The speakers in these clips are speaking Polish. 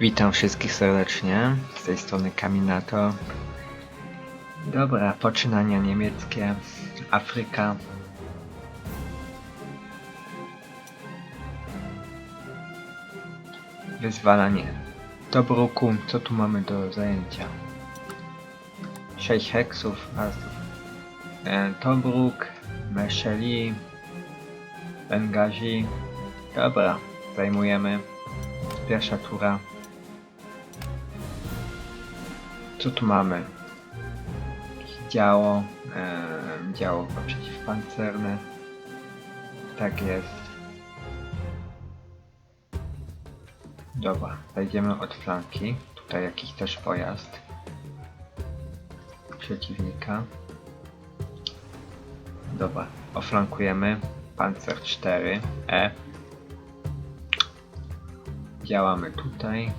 Witam wszystkich serdecznie. Z tej strony Kaminato. Dobra, poczynania niemieckie. Afryka. Wyzwalanie. Tobruku, co tu mamy do zajęcia? 6 heksów. E, Tobruk, Meszeli, Bengazi. Dobra, zajmujemy. Pierwsza tura. Co tu mamy? Działo, e, działo przeciwpancerne. Tak jest. Dobra, zajdziemy od flanki. Tutaj jakiś też pojazd przeciwnika. Dobra, oflankujemy. Panzer 4 E. Działamy tutaj.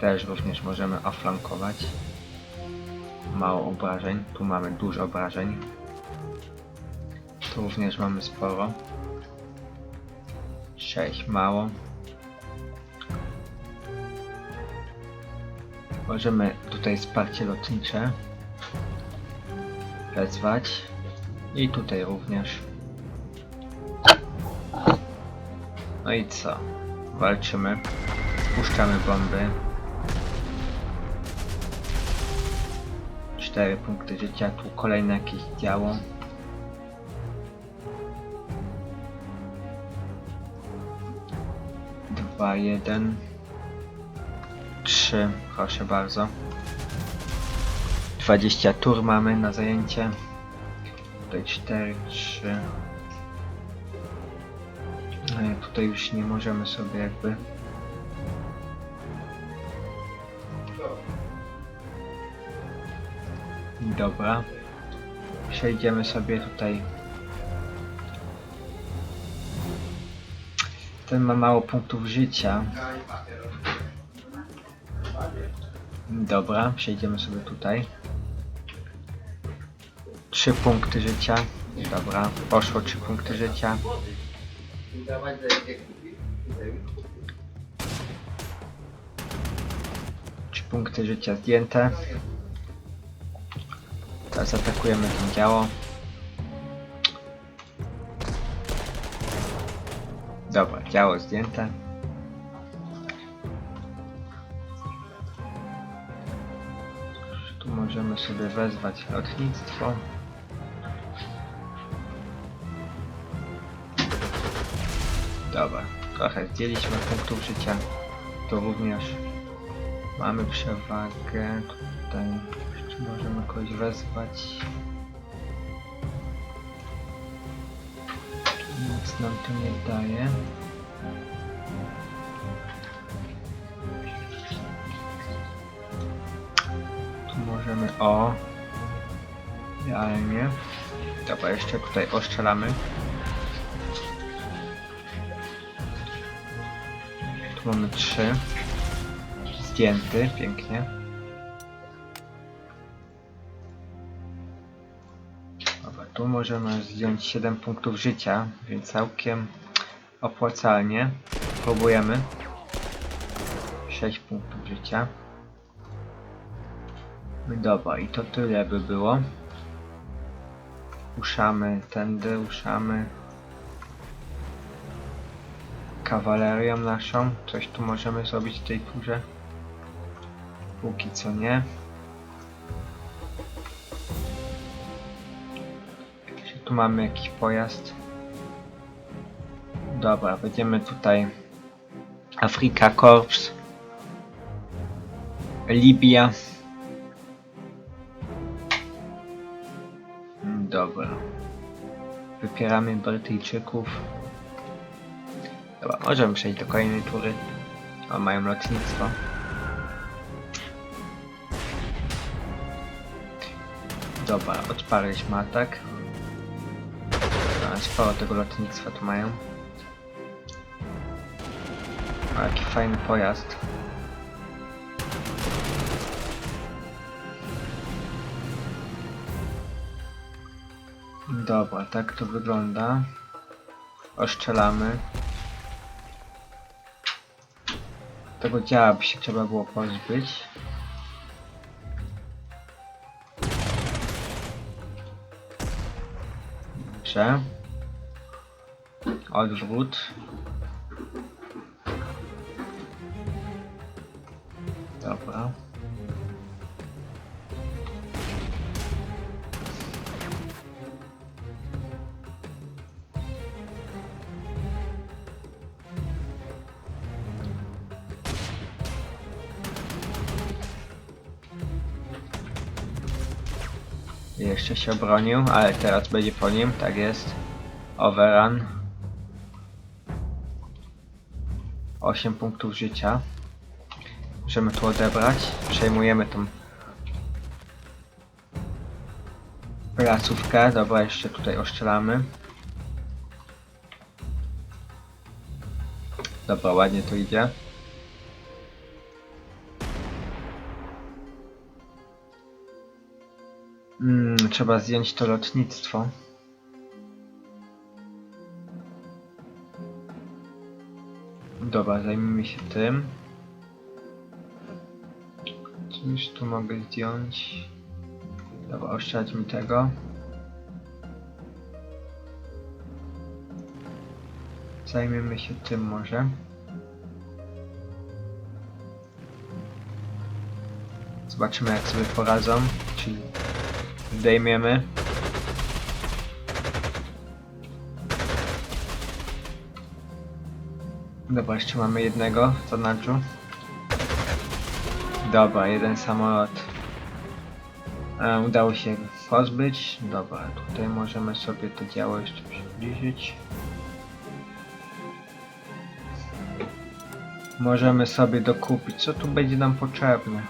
Też również możemy oflankować. Mało obrażeń. Tu mamy dużo obrażeń. Tu również mamy sporo. 6 mało. Możemy tutaj wsparcie lotnicze wezwać. I tutaj również. No i co? Walczymy. Spuszczamy bomby. 4 punkty życia. Tu kolejne jakieś działo. Dwa, jeden. Trzy, proszę bardzo. 20 tur mamy na zajęcie. Tutaj 4, 3. No tutaj już nie możemy sobie jakby Dobra. Przejdziemy sobie tutaj. Ten ma mało punktów życia. Dobra, przejdziemy sobie tutaj. Trzy punkty życia. Dobra, poszło trzy punkty życia. Trzy punkty życia zdjęte. Teraz atakujemy to działo. Dobra, działo zdjęte. Tu możemy sobie wezwać lotnictwo. Dobra, trochę zdjęliśmy punktów życia. To również mamy przewagę. Tutaj możemy kogoś wezwać. Nic nam to nie daje. Tu możemy o. Idealnie. Dobra, jeszcze tutaj oszczelamy. Tu mamy trzy. Zdjęty, pięknie. Tu możemy zdjąć 7 punktów życia, więc całkiem opłacalnie. Próbujemy. 6 punktów życia. Dobra, i to tyle by było. Uszamy tędy, uszamy kawalerią naszą. Coś tu możemy zrobić w tej turze. Póki co nie. Tu mamy jakiś pojazd? Dobra, będziemy tutaj Afrika Korps Libia Mm, Dobra. Wypieramy Brytyjczyków. Dobra, możemy przejść do kolejnej tury. O, mają lotnictwo. Dobra, odparliśmy atak. Sporo tego lotnictwa tu mają. O, jaki fajny pojazd. Dobra, tak to wygląda. Oszczelamy. Tego działa by się trzeba było pozbyć. Dobrze. Odwrót. Dobra. Jeszcze się obronił, ale teraz będzie po nim, tak jest. Overrun. 8 punktów życia. Możemy tu odebrać. Przejmujemy tą placówkę. Dobra, jeszcze tutaj oszczelamy. Dobra, ładnie to idzie. Mm, trzeba zdjąć to lotnictwo. Dobra, zajmijmy się tym. Cóż tu mogę zdjąć? Dobra, oszczędź mi tego. Zajmiemy się tym może. Zobaczymy jak sobie poradzą. Czyli zdejmiemy. Dobra, jeszcze mamy jednego w zanadrzu. Dobra, jeden samolot e, udało się pozbyć. Dobra, tutaj możemy sobie to działo jeszcze przybliżyć. Możemy sobie dokupić, co tu będzie nam potrzebne.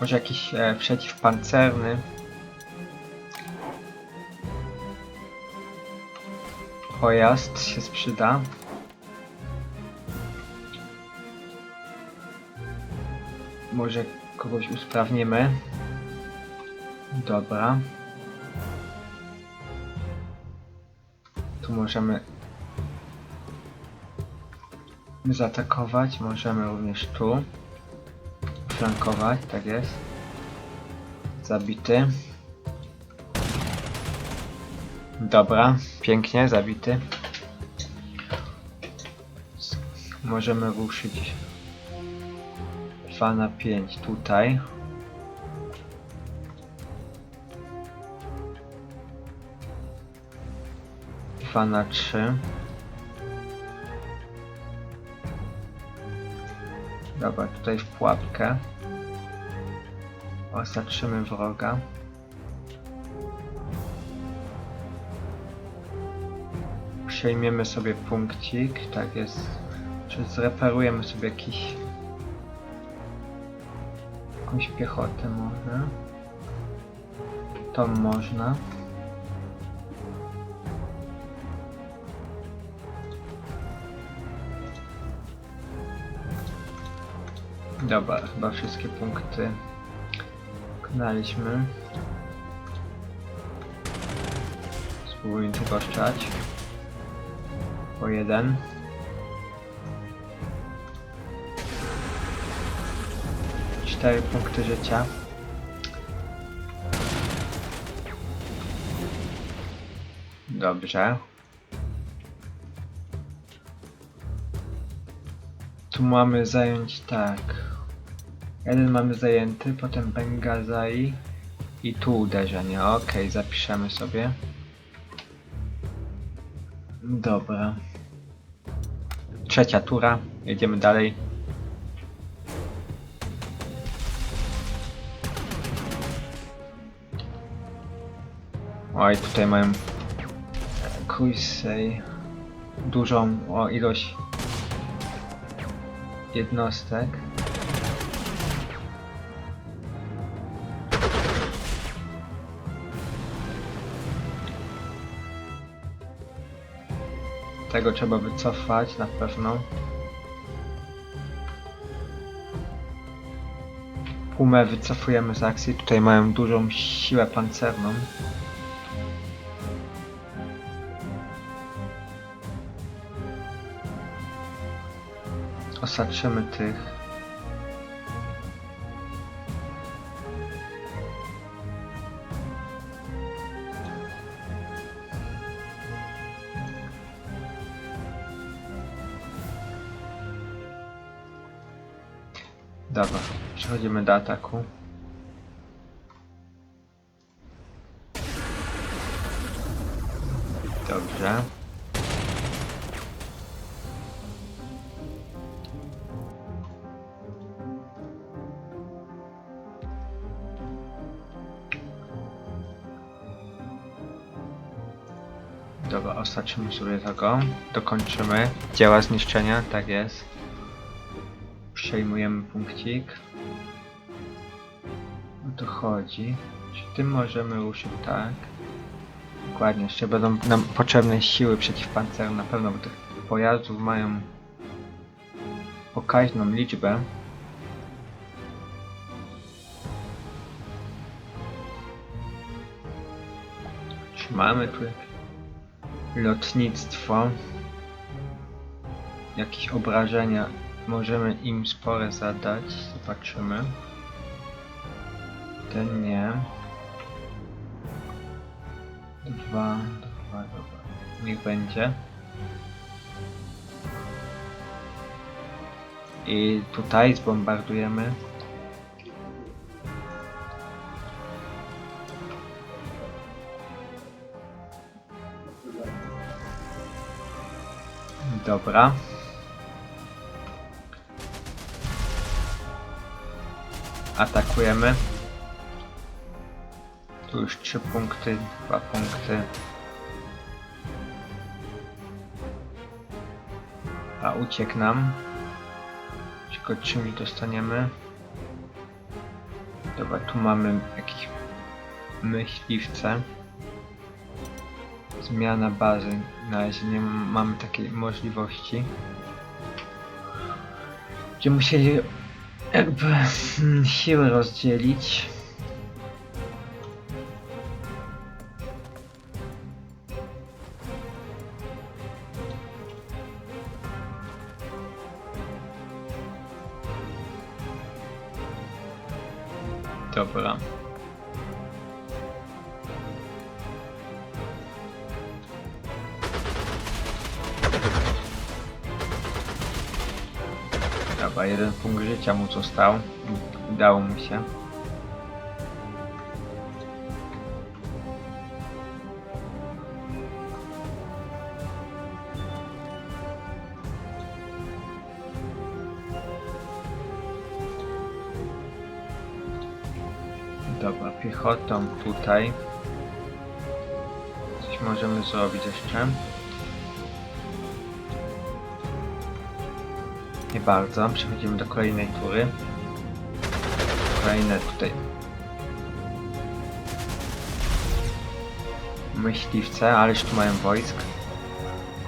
Może jakiś e, przeciwpancerny. Pojazd się sprzyda. Może kogoś usprawnimy. Dobra. Tu możemy zaatakować. Możemy również tu flankować, tak jest. Zabity. Dobra, pięknie, zabity. Możemy ruszyć 2 na 5 tutaj. Dwa na trzy. Dobra, tutaj w pułapkę. Osaczymy wroga. Przejmiemy sobie punkcik, tak jest. Czy zreperujemy sobie jakiś... Jakąś piechotę może. To można. Dobra, chyba wszystkie punkty Knaliśmy. Spróbujmy oszczać. Po jeden. Cztery punkty życia. Dobrze. Tu mamy zająć tak. Jeden mamy zajęty, potem Bengazai i tu uderzenie. Okej, zapiszemy sobie. Dobra. Trzecia tura. Jedziemy dalej. Oj, tutaj mają Kuisei dużą o ilość jednostek. tego trzeba wycofać na pewno. Pumę wycofujemy z akcji, tutaj mają dużą siłę pancerną. Osaczymy tych przechodzimy do ataku. Dobrze. Dobra, osaczymy sobie tego. Dokończymy. Dzieła zniszczenia, tak jest. Przejmujemy punkcik. O to chodzi. Czy tym możemy ruszyć tak? Dokładnie, jeszcze będą nam potrzebne siły przeciwpancerne na pewno, bo tych pojazdów mają pokaźną liczbę. Czy mamy tu lotnictwo? Jakieś obrażenia możemy im spore zadać. Zobaczymy. Ten nie. Dwa, dwa, dobra. Niech będzie. I tutaj zbombardujemy. Dobra. Atakujemy. Tu już 3 punkty, 2 punkty. A uciekł nam. Tylko czym dostaniemy? Dobra, tu mamy jakieś myśliwce. Zmiana bazy. Na razie nie mamy takiej możliwości. Gdzie musieli jakby mm, siły rozdzielić. Dobra. Jeden punkt życia mu został. Udało mu się. Dobra, piechotą tutaj. Coś możemy zrobić jeszcze. Nie bardzo. Przechodzimy do kolejnej tury. Kolejne tutaj. Myśliwce, ależ tu mają wojsk.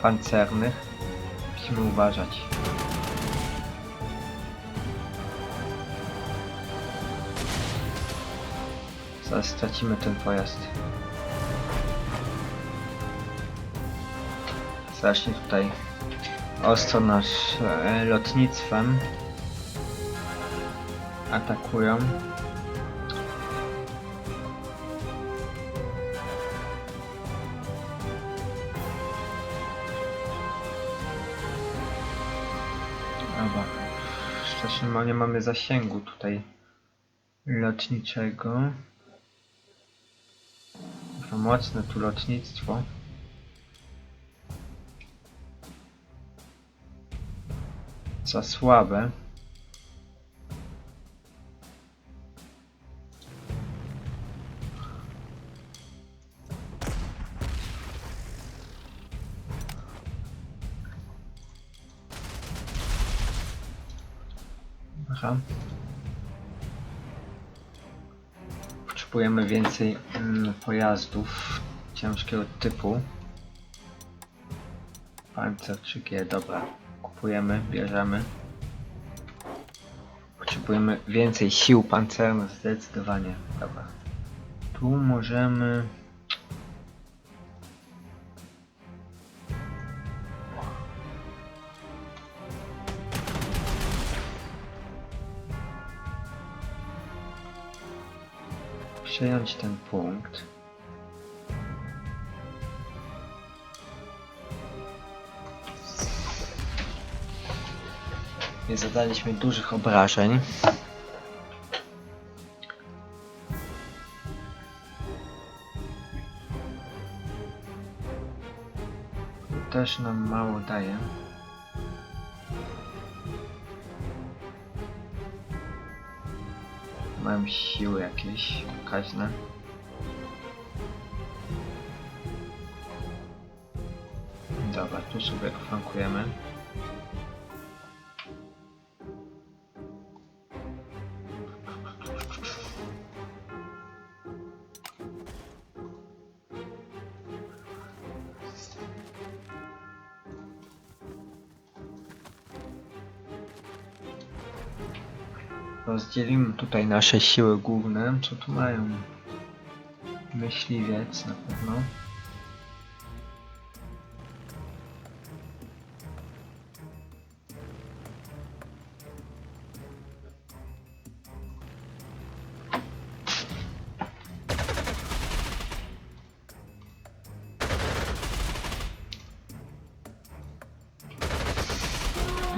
Pancernych. Musimy uważać. Zaraz stracimy ten pojazd. Zacznie tutaj ostro nas e, lotnictwem atakują. Dobra. Nie mamy zasięgu tutaj lotniczego. Mocne tu lotnictwo. Za słabe. Potrzebujemy więcej mm, pojazdów ciężkiego typu. Pancer 3G, dobra kupujemy, bierzemy. Potrzebujemy więcej sił pancernych, zdecydowanie. Dobra. Tu możemy... przejąć ten punkt. Nie zadaliśmy dużych obrażeń. Też nam mało daje. Mam siły jakieś pokaźne. Dobra, tu sobie flankujemy. Rozdzielimy tutaj nasze siły główne. Co tu mają? Myśliwiec na pewno.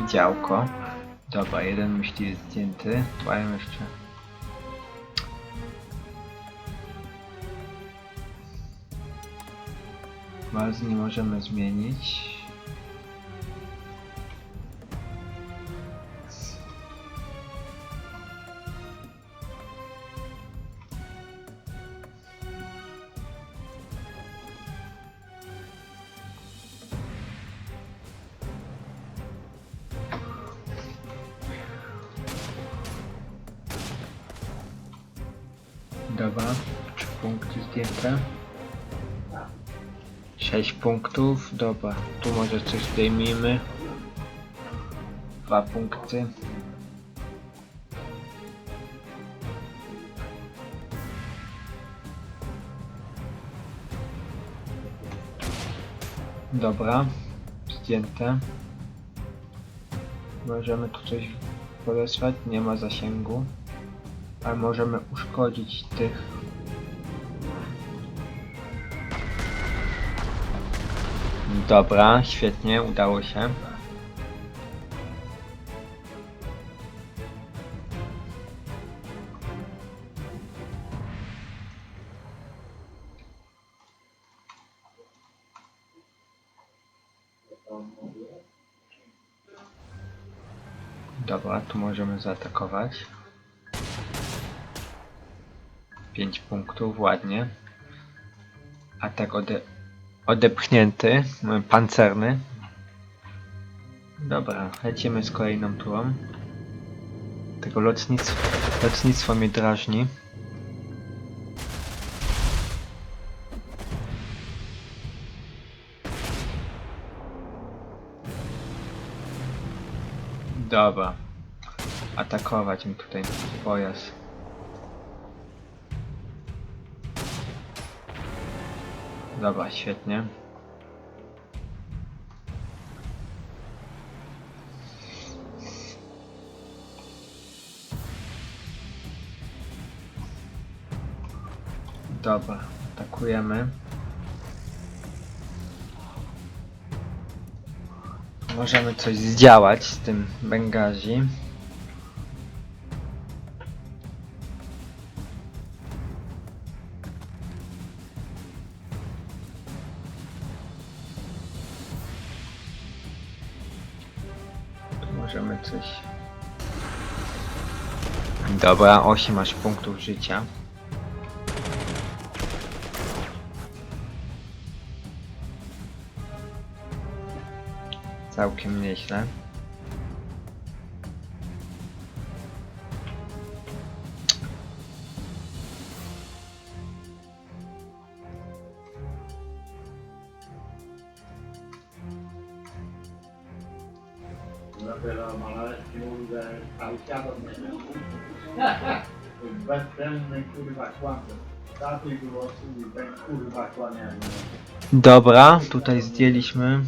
Działko. Dobra, jeden myśli zdjęty. Mają jeszcze. Bazy nie możemy zmienić. Punktów, dobra. Tu może coś zdejmijmy. Dwa punkty. Dobra, zdjęte. Możemy tu coś podesłać, nie ma zasięgu. Ale możemy uszkodzić tych Dobra, świetnie, udało się. Dobra, tu możemy zaatakować. 5 punktów, ładnie. Atak ode odepchnięty, m, pancerny. Dobra, lecimy z kolejną turą. Tego lotnictwo, lotnictwo mnie drażni. Dobra. Atakować mi tutaj pojazd. Dobra, świetnie. Dobra, atakujemy. Możemy coś zdziałać z tym Bengazi. Coś. Dobra, 8 masz punktów życia. Całkiem nieźle. Dobra, tutaj zdjęliśmy.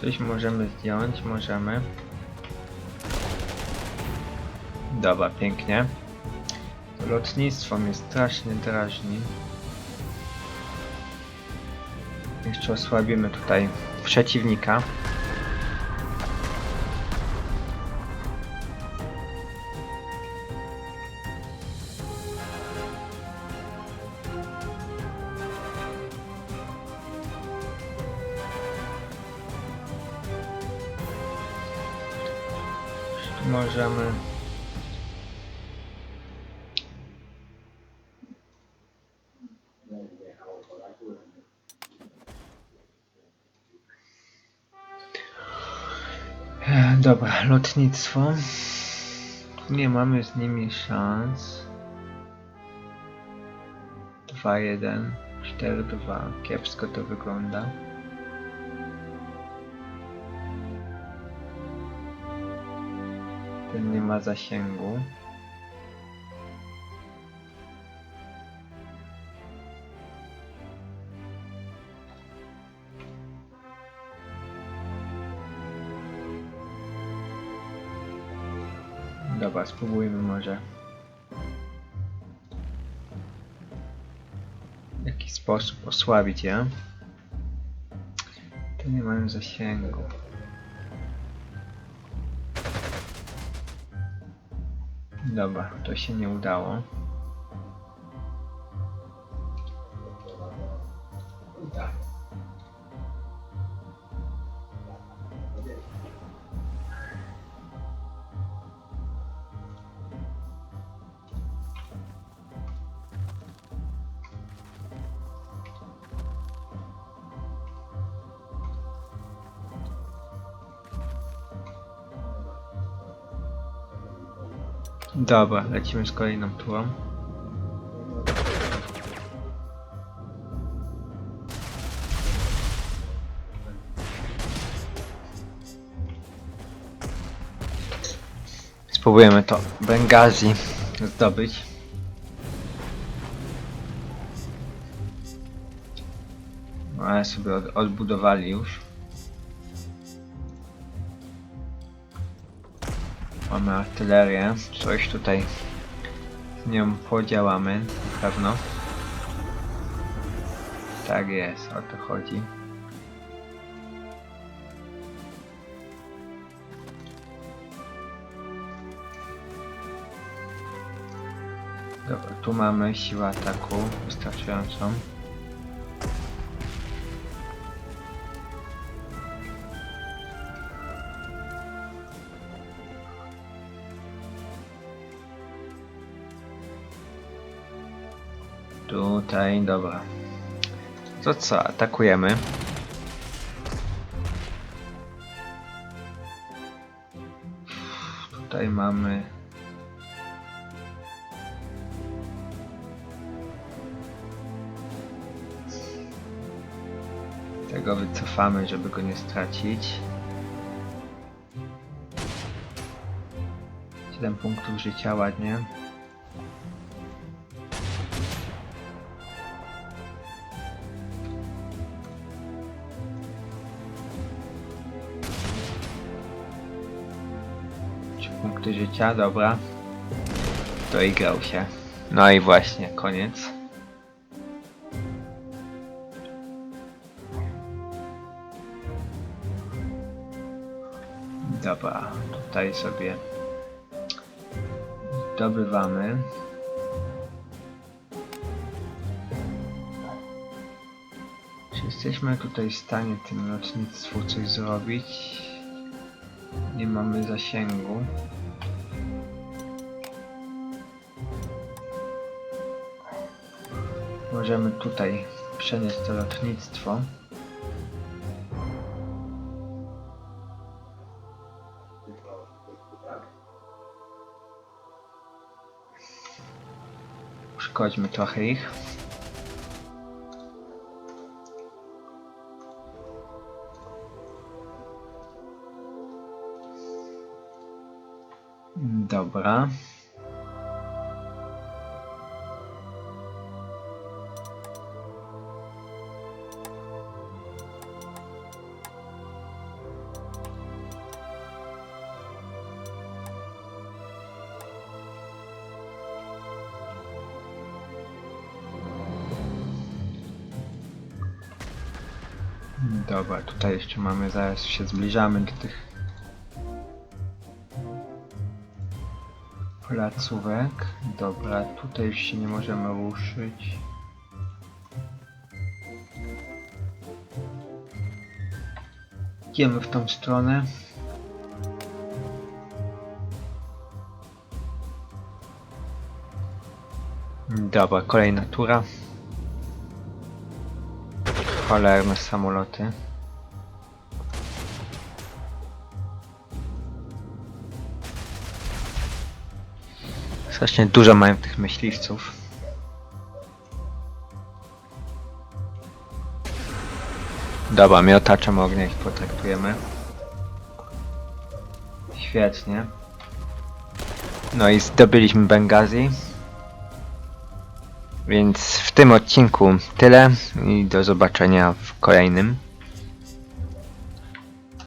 Coś możemy zdjąć, możemy. Dobra, pięknie. Lotnictwo mnie strasznie drażni. Jeszcze osłabimy tutaj przeciwnika. Możemy Dobra, lotnictwo. Nie mamy z nimi szans. 2-1, 4-2. Kiepsko to wygląda. Ten nie ma zasięgu. Dobra, spróbujmy może. W jaki sposób osłabić je? To nie mają zasięgu. Dobra, to się nie udało. Dobra, lecimy z kolejną turą. Spróbujemy to Bengazi zdobyć. No, Ale sobie od, odbudowali już. Mamy artylerię. Coś tutaj z nią podziałamy, na pewno. Tak jest, o to chodzi. Dobra, tu mamy siłę ataku wystarczającą. Tutaj, dobra. To co, atakujemy. Tutaj mamy... Tego wycofamy, żeby go nie stracić. 7 punktów życia, ładnie. Punkty życia, dobra. Doigrał się. No i właśnie, koniec. Dobra, tutaj sobie zdobywamy. Czy jesteśmy tutaj w stanie tym lotnictwu coś zrobić? Nie mamy zasięgu. Możemy tutaj przenieść to lotnictwo. Uszkodźmy trochę ich. Dobra. Dobra, tutaj jeszcze mamy, zaraz się zbliżamy do tych placówek. Dobra, tutaj już się nie możemy ruszyć. Idziemy w tą stronę. Dobra, kolejna tura. Cholerne samoloty. Strasznie dużo mają tych myśliwców. Dobra, miotaczem ognia ich potraktujemy. Świetnie. No i zdobyliśmy Bengazi. Więc w tym odcinku tyle i do zobaczenia w kolejnym.